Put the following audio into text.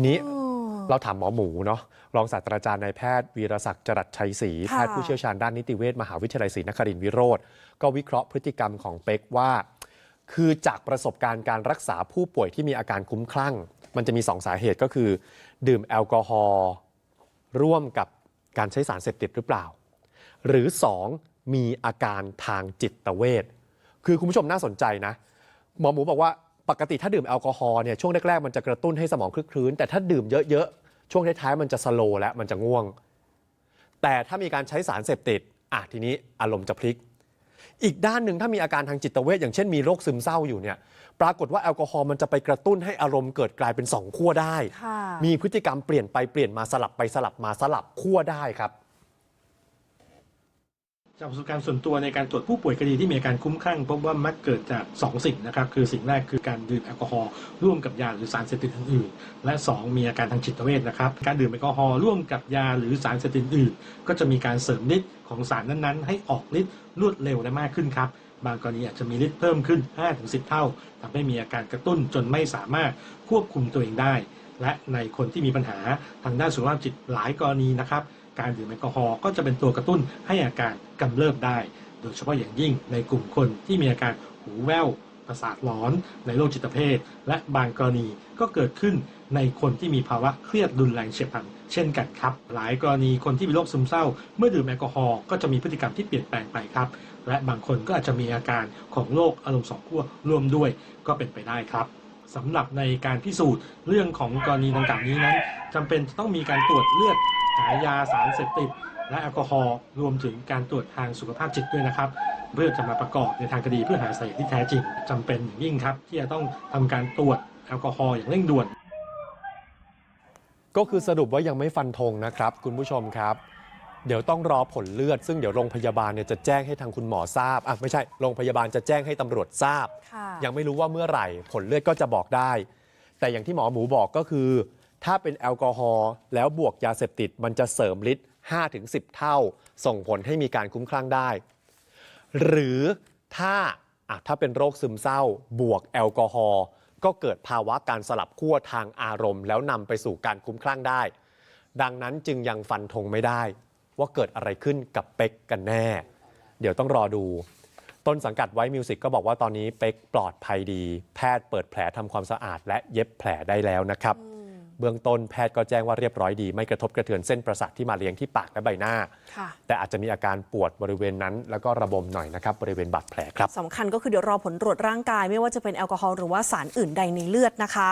ทีนี้อืมเราถามหมอหมูเนาะรองศาสตราจารย์นายแพทย์วีรศักดิ์จรัสชัยศรีแพค่ะทย์ผู้เชี่ยวชาญด้านนิติเวชมหาวิทยาลัยศรีนครินทรวิโรธก็วิเคราะห์พฤติกรรมของเป็กว่า คือจากประสบการณ์การรักษาผู้ป่วยที่มีอาการคุ้มคลั่ง มันจะมีสองสาเหตุก็คือ ดื่มแอลกอฮอล์ร่วมกับการใช้สารเสพติดหรือเปล่า หรือ 2 มีอาการทางจิตเวชคือคุณผู้ชมน่าสนใจนะ หมอหมูบอกว่า ปกติถ้าดื่มแอลกอฮอล์เนี่ยช่วงแรกๆมันจะกระตุ้นให้สมองคลึกคลื้น แต่ถ้าดื่มเยอะๆ ช่วงท้ายๆมันจะสโลว์และมันจะง่วง แต่ถ้ามีการใช้สารเสพติดอะทีนี้อารมณ์จะพลิก อีกด้านหนึ่งถ้ามีอาการทางจิตเวชอย่างเช่นมีโรคซึมเศร้าอยู่เนี่ยปรากฏว่าแอลกอฮอล์มันจะไปกระตุ้นให้อารมณ์เกิดกลายเป็นสองขั้วได้ค่ะมีพฤติกรรมเปลี่ยนไปเปลี่ยนมาสลับไปสลับมาสลับขั้วได้ครับ จากประสบการณ์ส่วนตัวในการตรวจผู้ป่วยคดีที่มีอาการคุ้มคลั่งพบว่ามักเกิดจาก 2 สิ่งนะครับ คือสิ่งแรกคือการดื่มแอลกอฮอล์ร่วมกับยาหรือสารเสพติดอื่นๆและ 2 มีอาการทางจิตเวชนะครับ การดื่มแอลกอฮอล์ร่วมกับยาหรือสารเสพติดอื่น ก็จะมีการเสริมฤทธิ์ของสารนั้นๆ ให้ออกฤทธิ์รวดเร็วและมากขึ้นครับบางกรณีอาจจะมีฤทธิ์เพิ่มขึ้น 5-10 เท่าทำให้มีอาการกระตุ้นจนไม่สามารถควบคุมตัวเองได้ และในคนที่มีปัญหาทางด้านสุขภาพจิตหลายกรณีนะครับ การดื่มแอลกอฮอล์ก็จะเป็นตัวกระตุ้นให้อาการกำเริบได้ โดยเฉพาะอย่างยิ่งในกลุ่มคนที่มีอาการหูแว่วประสาทหลอนในโรคจิตเภท และบางกรณีก็เกิดขึ้นในคนที่มีภาวะเครียดรุนแรงเฉียบพลันเช่นกันครับ หลายกรณีคนที่มีโรคซึมเศร้า เมื่อดื่มแอลกอฮอล์ก็จะมีพฤติกรรมที่เปลี่ยนแปลงไปครับ และบางคนก็อาจจะมีอาการของโรคอารมณ์สองขั้วร่วมด้วยก็เป็นไปได้ครับ สำหรับในการพิสูจน์เรื่องของกรณีดังกล่าวนี้นั้นจำเป็นจะต้องมีการตรวจเลือดหายาสารเสพติด และแอลกอฮอล์รวมถึงการตรวจทางสุขภาพจิตด้วยนะครับ เพื่อจะมาประกอบในทางคดีเพื่อหาสาเหตุที่แท้จริงจำเป็นอย่างยิ่งครับ ที่จะต้องทำการตรวจแอลกอฮอล์อย่างเร่งด่วน ก็คือสรุปว่ายังไม่ฟันธงนะครับ คุณผู้ชมครับ เดี๋ยวต้องรอผลเลือด ซึ่งเดี๋ยวโรงพยาบาลเนี่ยจะแจ้งให้ทางคุณหมอทราบอะไม่ใช่โรงพยาบาลจะแจ้งให้ตำรวจทราบ ค่ะยังไม่รู้ว่าเมื่อไหร่ผลเลือดก็จะบอกได้ แต่อย่างที่หมอหมูบอกก็คือ ถ้าเป็นแอลกอฮอล์แล้วบวกยาเสพติดมันจะเสริมฤทธิ์5-10 เท่า ส่งผลให้มีการคุ้มคลั่งได้ หรือถ้าอะถ้าเป็นโรคซึมเศร้า บวกแอลกอฮอล์ก็เกิดภาวะการสลับขั้วทางอารมณ์ แล้วนำไปสู่การคุ้มคลั่งได้ ดังนั้นจึงยังฟันธงไม่ได้ ว่าเกิดอะไรขึ้นกับเป็กกันแน่ เดี๋ยวต้องรอดู ต้นสังกัดไว้มิวสิกก็บอกว่าตอนนี้เป็กปลอดภัยดี แพทย์เปิดแผลทำความสะอาด และเย็บแผลได้แล้วนะครับ เบื้องต้นแพทย์ก็แจ้งว่าเรียบร้อยดี ไม่กระทบกระเทือนเส้นประสาทที่มาเลี้ยงที่ปากและใบหน้า ค่ะ แต่อาจจะมีอาการปวดบริเวณนั้น แล้วก็ระบมหน่อยนะครับบริเวณบาดแผลครับ สำคัญก็คือเดี๋ยวรอผลตรวจร่างกาย ไม่ว่าจะเป็นแอลกอฮอล์หรือว่าสารอื่นใดในเลือดนะคะ